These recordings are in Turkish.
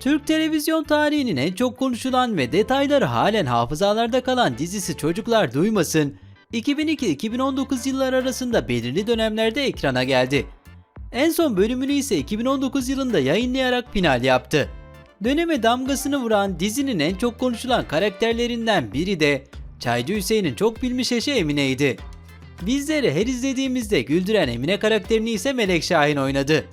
Türk televizyon tarihinin en çok konuşulan ve detayları halen hafızalarda kalan dizisi Çocuklar Duymasın, 2002-2019 yılları arasında belirli dönemlerde ekrana geldi. En son bölümünü ise 2019 yılında yayınlayarak final yaptı. Döneme damgasını vuran dizinin en çok konuşulan karakterlerinden biri de Çaycı Hüseyin'in çok bilmiş eşi Emine'ydi. Bizleri her izlediğimizde güldüren Emine karakterini ise Melek Şahin oynadı.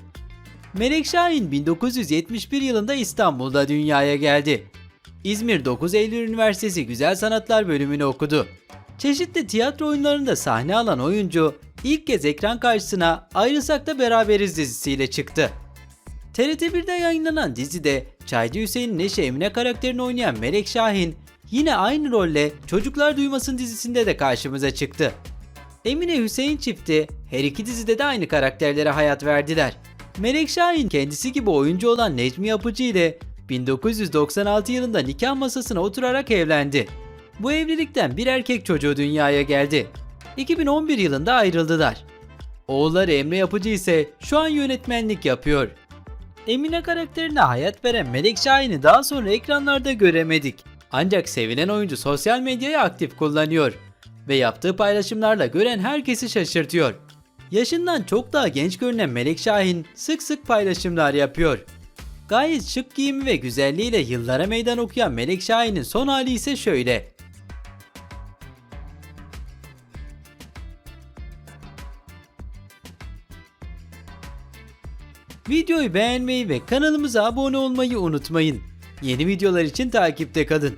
Melek Şahin 1971 yılında İstanbul'da dünyaya geldi. İzmir 9 Eylül Üniversitesi Güzel Sanatlar bölümünü okudu. Çeşitli tiyatro oyunlarında sahne alan oyuncu ilk kez ekran karşısına Ayrılsak da Beraberiz dizisiyle çıktı. TRT1'de yayınlanan dizide Çaycı Hüseyin'in eşi Emine karakterini oynayan Melek Şahin yine aynı rolle Çocuklar Duymasın dizisinde de karşımıza çıktı. Emine Hüseyin çifti her iki dizide de aynı karakterlere hayat verdiler. Melek Şahin kendisi gibi oyuncu olan Necmi Yapıcı ile 1996 yılında nikah masasına oturarak evlendi. Bu evlilikten bir erkek çocuğu dünyaya geldi. 2011 yılında ayrıldılar. Oğulları Emre Yapıcı ise şu an yönetmenlik yapıyor. Emine karakterine hayat veren Melek Şahin'i daha sonra ekranlarda göremedik. Ancak sevilen oyuncu sosyal medyayı aktif kullanıyor ve yaptığı paylaşımlarla gören herkesi şaşırtıyor. Yaşından çok daha genç görünen Melek Şahin sık sık paylaşımlar yapıyor. Gayet şık giyimi ve güzelliğiyle yıllara meydan okuyan Melek Şahin'in son hali ise şöyle. Videoyu beğenmeyi ve kanalımıza abone olmayı unutmayın. Yeni videolar için takipte kalın.